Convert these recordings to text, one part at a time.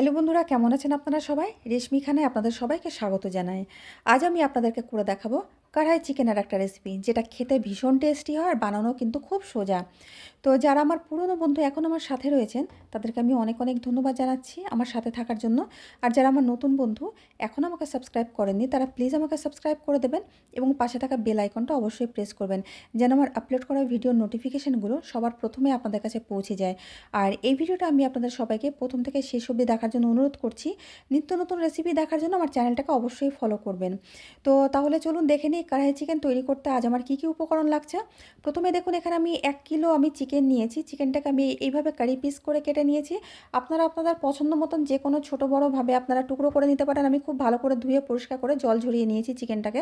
Hello বন্ধুরা, কেমন আছেন আপনারা সবাই? রেশমি খানে আপনাদের সবাইকে স্বাগত জানাই। আজ আমি আপনাদেরকে করে দেখাবো কড়াই চিকেনের একটা রেসিপি যেটা খেতে ভীষণ টেস্টি হয় আর বানানো কিন্তু খুব সোজা। তো যারা আমার পুরনো বন্ধু এখন আমার সাথে রয়েছেন, তাদেরকে আমি অনেক অনেক ধন্যবাদ জানাচ্ছি আমার সাথে থাকার জন্য। আর যারা আমার নতুন বন্ধু, এখন আমাকে সাবস্ক্রাইব করেননি, তারা প্লিজ আমাকে সাবস্ক্রাইব করে দেবেন এবং পাশে থাকা বেল আইকনটা অবশ্যই প্রেস করবেন, যেন আমার আপলোড করা ভিডিওর নোটিফিকেশানগুলো সবার প্রথমে আপনাদের কাছে পৌঁছে যায়। আর এই ভিডিওটা আমি আপনাদের সবাইকে প্রথম থেকে শেষ অবধি দেখার জন্য অনুরোধ করছি, নিত্য নতুন রেসিপি দেখার জন্য আমার চ্যানেলটাকে অবশ্যই ফলো করবেন। তো তাহলে চলুন দেখে নিই কড়াই চিকেন তৈরি করতে আজ আমার কী কী উপকরণ লাগছে? প্রথমে দেখুন, এখানে আমি এক কিলো আমি চিকেন নিয়েছি। চিকেনটাকে আমি এইভাবে কারি পিস করে কেটে নিয়েছি। আপনারা আপনাদের পছন্দ মতন যে কোনো ছোটো বড়োভাবে আপনারা টুকরো করে নিতে পারেন। আমি খুব ভালো করে ধুয়ে পরিষ্কার করে জল ঝরিয়ে নিয়েছি চিকেনটাকে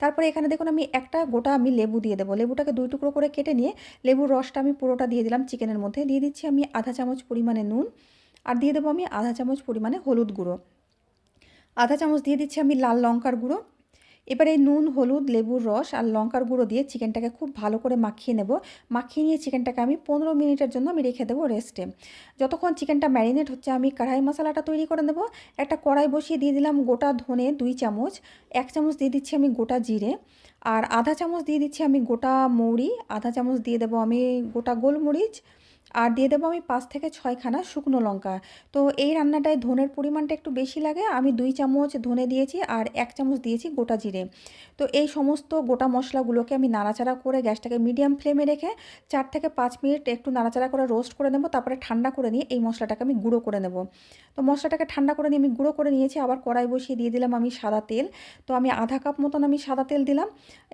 তারপরে এখানে দেখুন, আমি একটা গোটা আমি লেবু দিয়ে দেবো। লেবুটাকে দুই টুকরো করে কেটে নিয়ে লেবুর রসটা আমি পুরোটা দিয়ে দিলাম চিকেনের মধ্যে। দিয়ে দিচ্ছি আমি আধা চামচ পরিমাণে নুন। আর দিয়ে দেবো আমি আধা চামচ পরিমাণে হলুদ গুঁড়ো। আধা চামচ দিয়ে দিচ্ছি আমি লাল লঙ্কার গুঁড়ো। এবার নুন, হলুদ, লেবুর রস আর লঙ্কার গুঁড়ো দিয়ে চিকেনটাকে খুব ভালো করে মাখিয়ে নেব। মাখিয়ে নিয়ে চিকেনটাকে আমি পনেরো মিনিটের জন্য আমি রেখে দেবো রেস্টে। যতক্ষণ চিকেনটা ম্যারিনেট হচ্ছে, আমি কড়াই মশলাটা তৈরি করে নেব। একটা কড়াই বসিয়ে দিয়ে দিলাম গোটা ধনে দুই চামচ, এক চামচ দিয়ে দিচ্ছি আমি গোটা জিরে আর আধা চামচ দিয়ে দিচ্ছি আমি গোটা মৌরি, আধা চামচ দিয়ে দেবো আমি গোটা গোলমরিচ আর দিয়ে দেবো আমি পাঁচ থেকে ছয়খানা শুকনো লঙ্কা। তো এই রান্নাটায় ধনের পরিমাণটা একটু বেশি লাগে, আমি দুই চামচ ধনে দিয়েছি আর এক চামচ দিয়েছি গোটা জিরে। তো এই সমস্ত গোটা মশলাগুলোকে আমি নাড়াচাড়া করে গ্যাসটাকে মিডিয়াম ফ্লেমে রেখে চার থেকে পাঁচ মিনিট একটু নাড়াচাড়া করে রোস্ট করে নেব, তারপরে ঠান্ডা করে নিয়ে এই মশলাটাকে আমি গুঁড়ো করে নেব। তো মশলাটাকে ঠান্ডা করে নিয়ে আমি গুঁড়ো করে নিয়েছি, আবার কড়াই বসিয়ে দিয়ে দিলাম আমি সাদা তেল। তো আমি আধা কাপ মতন আমি সাদা তেল দিলাম।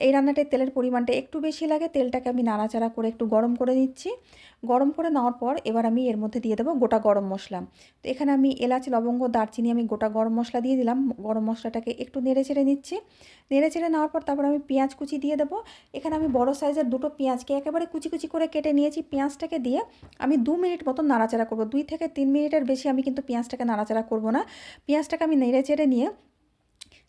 এই রান্নাটায় তেলের পরিমাণটা একটু বেশি লাগে, তেলটাকে আমি নাড়াচাড়া করে একটু গরম করে নিচ্ছি। গরম করে নেওয়ার পর এবার আমি এর মধ্যে দিয়ে দেবো গোটা গরম মশলা। তো এখানে আমি এলাচ, লবঙ্গ, দারচিনি আমি গোটা গরম মশলা দিয়ে দিলাম। গরম মশলাটাকে একটু নেড়ে চেড়ে নিচ্ছি। নেড়ে চেড়ে নেওয়ার পর তারপর আমি পেঁয়াজ কুচি দিয়ে দেবো। এখানে আমি বড় সাইজের দুটো পেঁয়াজকে একেবারে কুচি কুচি করে কেটে নিয়েছি। পেঁয়াজটাকে দিয়ে আমি দু মিনিট মতো নাড়াচাড়া করব। দুই থেকে তিন মিনিটের বেশি আমি কিন্তু পেঁয়াজটাকে নাড়াচাড়া করব না। পেঁয়াজটাকে আমি নেড়ে চেড়ে নিয়ে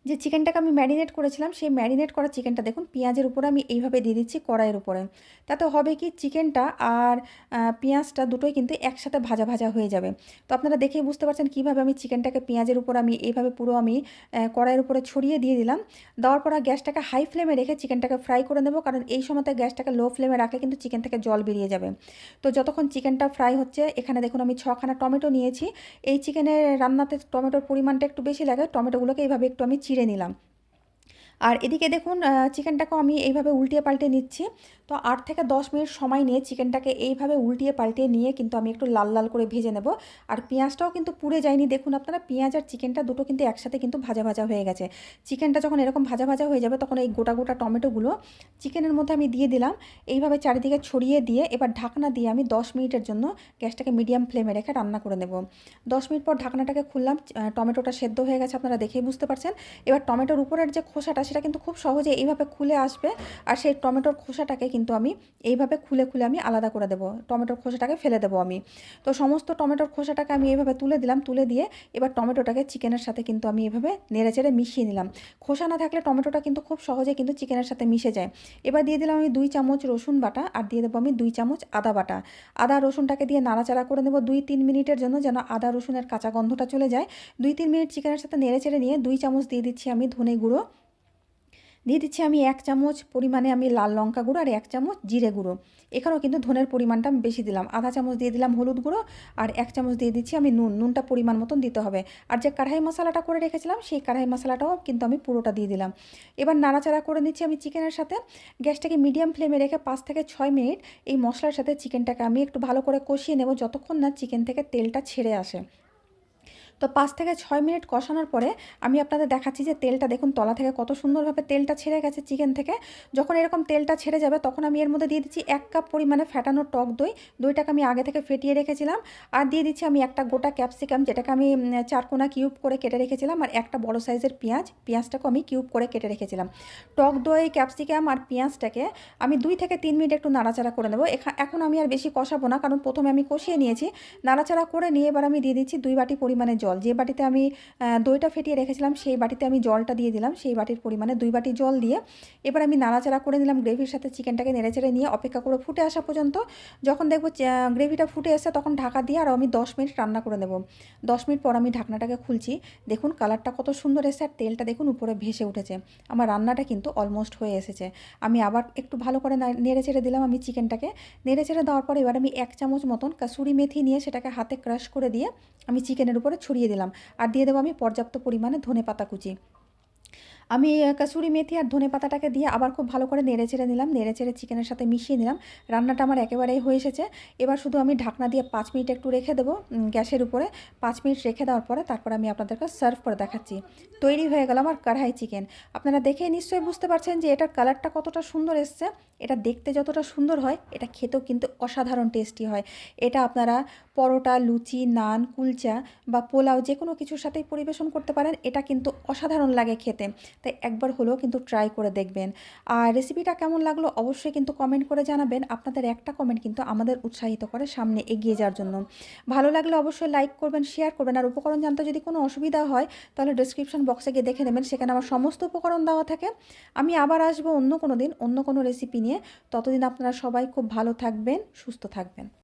যে চিকেনটাকে আমি ম্যারিনেট করেছিলাম, সেই ম্যারিনেট করা চিকেনটা দেখুন, পেঁয়াজের উপরে আমি এইভাবে দিয়ে দিচ্ছি কড়াইয়ের উপরে। তাতে হবে কি, চিকেনটা আর পেঁয়াজটা দুটোই কিন্তু একসাথে ভাজা ভাজা হয়ে যাবে। তো আপনারা দেখেই বুঝতে পারছেন কীভাবে আমি চিকেনটাকে পেঁয়াজের উপর আমি এইভাবে পুরো আমি কড়াইয়ের উপরে ছড়িয়ে দিয়ে দিলাম। দেওয়ার পর গ্যাসটাকে হাই ফ্লেমে রেখে চিকেনটাকে ফ্রাই করে নেব, কারণ এই সময়তে গ্যাসটাকে লো ফ্লেমে রাখলে কিন্তু চিকেন থেকে জল বেরিয়ে যাবে। তো যতক্ষণ চিকেনটা ফ্রাই হচ্ছে, এখানে দেখুন আমি ছখানা টমেটো নিয়েছি। এই চিকেনের রান্নাতে টমেটোর পরিমাণটা একটু বেশি লাগে, টমেটোগুলোকে এইভাবে একটু আমি নিলাম। আর এদিকে দেখুন চিকেনটাকেও আমি এইভাবে উল্টিয়ে পাল্টে নিচ্ছি। তো আট থেকে দশ মিনিট সময় নিয়ে চিকেনটাকে এইভাবে উল্টিয়ে পাল্টিয়ে নিয়ে কিন্তু আমি একটু লাল লাল করে ভেজে নেব। আর পেঁয়াজটাও কিন্তু পুড়ে যায়নি। দেখুন আপনারা, পেঁয়াজ আর চিকেনটা দুটো কিন্তু একসাথে কিন্তু ভাজা ভাজা হয়ে গেছে। চিকেনটা যখন এরকম ভাজা ভাজা হয়ে যাবে, তখন এই গোটা গোটা টমেটোগুলো চিকেনের মধ্যে আমি দিয়ে দিলাম। এইভাবে চারিদিকে ছড়িয়ে দিয়ে এবার ঢাকনা দিয়ে আমি দশ মিনিটের জন্য গ্যাসটাকে মিডিয়াম ফ্লেমে রেখে রান্না করে নেব। দশ মিনিট পর ঢাকনাটাকে খুললাম টমেটোটা সেদ্ধ হয়ে গেছে, আপনারা দেখেই বুঝতে পারছেন। এবার টমেটোর উপরের যে খোসাটা সেটা কিন্তু খুব সহজে এইভাবে খুলে আসবে। আর সেই টমেটোর খোসাটাকে কিন্তু আমি এইভাবে খুলে খুলে আমি আলাদা করে দেবো। টমেটোর খোসাটাকে ফেলে দেবো আমি। তো সমস্ত টমেটোর খোসাটাকে আমি এইভাবে তুলে দিলাম, তুলে দিয়ে এবার টমেটোটাকে চিকেনের সাথে কিন্তু আমি এভাবে নেড়ে চেড়ে মিশিয়ে নিলাম। খোসা না থাকলে টমেটোটা কিন্তু খুব সহজে কিন্তু চিকেনের সাথে মিশে যায়। এবার দিয়ে দিলাম আমি দুই চামচ রসুন বাটা আর দিয়ে দেবো আমি দুই চামচ আদা বাটা। আদা রসুনটাকে দিয়ে নাড়াচাড়া করে নেব দুই তিন মিনিটের জন্য যেন আদা রসুনের কাঁচা গন্ধটা চলে যায়। দুই তিন মিনিট চিকেনের সাথে নেড়ে চেড়ে নিয়ে দুই চামচ দিয়ে দিচ্ছি আমি ধনে গুঁড়ো। দিয়ে দিচ্ছি আমি এক চামচ পরিমাণে আমি লাল লঙ্কা গুঁড়ো আর এক চামচ জিরে গুঁড়ো। এখানেও কিন্তু ধনের পরিমাণটা আমি বেশি দিলাম। আধা চামচ দিয়ে দিলাম হলুদ গুঁড়ো আর এক চামচ দিয়ে দিচ্ছি আমি নুন। নুনটা পরিমাণ মতন দিতে হবে। আর যে কড়াই মশলাটা করে রেখেছিলাম, সেই কড়াই মশলাটাও কিন্তু আমি পুরোটা দিয়ে দিলাম। এবার নাড়াচাড়া করে নিচ্ছি আমি চিকেনের সাথে। গ্যাসটাকে মিডিয়াম ফ্লেমে রেখে পাঁচ থেকে ছয় মিনিট এই মশলার সাথে চিকেনটাকে আমি একটু ভালো করে কষিয়ে নেব, যতক্ষণ না চিকেন থেকে তেলটা ছেড়ে আসে। তো পাঁচ থেকে ছয় মিনিট কষানোর পরে আমি আপনাদের দেখাচ্ছি যে তেলটা দেখুন, তলা থেকে কত সুন্দরভাবে তেলটা ছেড়ে গেছে চিকেন থেকে। যখন এরকম তেলটা ছেড়ে যাবে, তখন আমি এর মধ্যে দিয়ে দিচ্ছি এক কাপ পরিমাণে ফ্যাটানো টক দই। দইটাকে আমি আগে থেকে ফেটিয়ে রেখেছিলাম। আর দিয়ে দিচ্ছি আমি একটা গোটা ক্যাপসিকাম, যেটাকে আমি চারকোনা কিউব করে কেটে রেখেছিলাম, আর একটা বড় সাইজের পেঁয়াজ। পেঁয়াজটাকে আমি কিউব করে কেটে রেখেছিলাম। টক দই, ক্যাপসিকাম আর পেঁয়াজটাকে আমি দুই থেকে তিন মিনিট একটু নাড়াচাড়া করে নেব। এখন আমি আর বেশি কষাবো না, কারণ প্রথমে আমি কষিয়ে নিয়েছি। নাড়াচাড়া করে নিয়ে এবার আমি দিয়ে দিচ্ছি দুই বাটি পরিমাণে জল। জল। যে বাটিতে আমি দইটা ফেটিয়ে রেখেছিলাম, সেই বাটিতে আমি জলটা দিয়ে দিলাম। সেই বাটির পরিমাণে দুই বাটি জল দিয়ে এবার আমি নাড়াচাড়া করে নিলাম গ্রেভির সাথে চিকেনটাকে নেড়েচেড়ে নিয়ে অপেক্ষা করে ফুটে আসা পর্যন্ত। যখন দেখব গ্রেভিটা ফুটে এসে তখন ঢাকা দিয়ে আর আমি দশ মিনিট রান্না করে নেব। দশ মিনিট পর আমি ঢাকনাটাকে খুলছি। দেখুন কালারটা কত সুন্দর এসে আর তেলটা দেখুন উপরে ভেসে উঠেছে। আমার রান্নাটা কিন্তু অলমোস্ট হয়ে এসেছে। আমি আবার একটু ভালো করে নেড়ে চেড়ে দিলাম আমি চিকেনটাকে। নেড়ে চেড়ে দেওয়ার পর এবার আমি এক চামচ মতন কাসুরি মেথি নিয়ে সেটাকে হাতে ক্রাশ করে দিয়ে আমি চিকেনের উপরে ছড়িয়ে দিলাম। আর দিয়ে দেবো আমি পর্যাপ্ত পরিমাণে ধনে পাতা কুচি। আমি কাসুরি মেথি আর ধনে পাতাটাকে দিয়ে আবার খুব ভালো করে নেড়ে চেড়ে নিলাম, নেড়ে চেড়ে চিকেনের সাথে মিশিয়ে নিলাম। রান্নাটা আমার একেবারেই হয়ে এসেছে। এবার শুধু আমি ঢাকনা দিয়ে পাঁচ মিনিট একটু রেখে দেবো গ্যাসের উপরে। পাঁচ মিনিট রেখে দেওয়ার পরে তারপর আমি আপনাদেরকে সার্ভ করে দেখাচ্ছি। তৈরি হয়ে গেল আমার কড়াই চিকেন আপনারা দেখে নিশ্চয়ই বুঝতে পারছেন যে এটার কালারটা কতটা সুন্দর এসছে। এটা দেখতে যতটা সুন্দর হয়, এটা খেতেও কিন্তু অসাধারণ টেস্টি হয়। এটা আপনারা পরোটা, লুচি, নান, কুলচা বা পোলাও যে কোনো কিছুর সাথেই পরিবেশন করতে পারেন। এটা কিন্তু অসাধারণ লাগে খেতে। তাই একবার হলেও কিন্তু ট্রাই করে দেখবেন। আর রেসিপিটা কেমন লাগল অবশ্যই কিন্তু কমেন্ট করে জানাবেন। আপনাদের একটা কমেন্ট কিন্তু আমাদের উৎসাহিত করে সামনে এগিয়ে যাওয়ার জন্য। ভালো লাগলে অবশ্যই লাইক করবেন শেয়ার করবেন। আর উপকরণ জানতে যদি কোনো অসুবিধা হয়, তাহলে ডিসক্রিপশন বক্সে গিয়ে দেখে নেবেন। সেখানে আমার সমস্ত উপকরণ দেওয়া থাকে। আমি আবার আসব অন্য কোনো দিন অন্য কোনো রেসিপি নিয়ে। ততদিন আপনারা সবাই খুব ভালো থাকবেন, সুস্থ থাকবেন।